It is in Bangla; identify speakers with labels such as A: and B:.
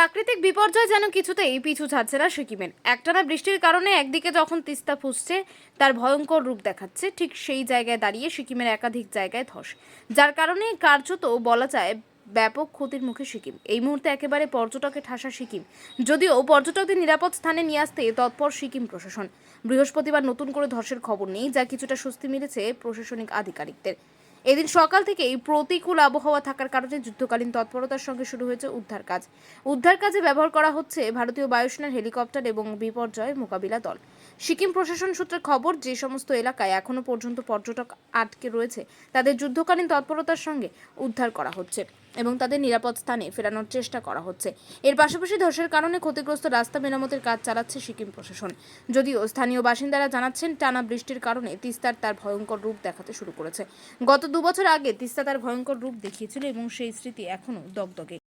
A: প্রাকৃতিক বিপর্যয় যেন কিছুতেই পিছু ছাড়ছে না সিকিমের। একটানা বৃষ্টির কারণে একদিকে যখন তিস্তা ফুসছে, তার ভয়ঙ্কর রূপ দেখাচ্ছে, ঠিক সেই জায়গায় দাঁড়িয়ে সিকিমের একাধিক জায়গায় ধস। যার কারণে কার্যত বলা যায় ব্যাপক ক্ষতির মুখে সিকিম। এই মুহূর্তে একেবারে পর্যটকে ঠাসা সিকিম। যদিও পর্যটকদের নিরাপদ স্থানে নিয়ে আসতে তৎপর সিকিম প্রশাসন। বৃহস্পতিবার নতুন করে ধসের খবর নেই, যা কিছুটা স্বস্তি মিলেছে প্রশাসনিক আধিকারিকদের। এদিন সকাল থেকেই প্রতিকূল আবহাওয়া থাকার কারণে যুদ্ধকালীন তৎপরতার সঙ্গে শুরু হয়েছে উদ্ধার কাজ। উদ্ধার কাজে ব্যবহার করা হচ্ছে ভারতীয় বায়ুসেনার হেলিকপ্টার এবং বিপর্যয় মোকাবিলা দল। সিকিম প্রশাসন সূত্রে খবর, যে সমস্ত এলাকায় এখনও পর্যন্ত পর্যটক আটকে রয়েছে, তাদের যুদ্ধকালীন তৎপরতার সঙ্গে উদ্ধার করা হচ্ছে। এবং তাদের নিরাপদ স্থানে ফেরানোর চেষ্টা করা হচ্ছে। এর পাশাপাশি ধসের কারণে ক্ষতিগ্রস্ত রাস্তা মেরামতের কাজ চালাচ্ছে সিকিম প্রশাসন। যদিও স্থানীয় বাসিন্দারা জানাচ্ছেন, টানা বৃষ্টির কারণে তিস্তার তার ভয়ঙ্কর রূপ দেখাতে শুরু করেছে। গত দুবছর আগে তিস্তা তার ভয়ঙ্কর রূপ দেখিয়েছিল এবং সেই স্মৃতি এখনও দগদগে।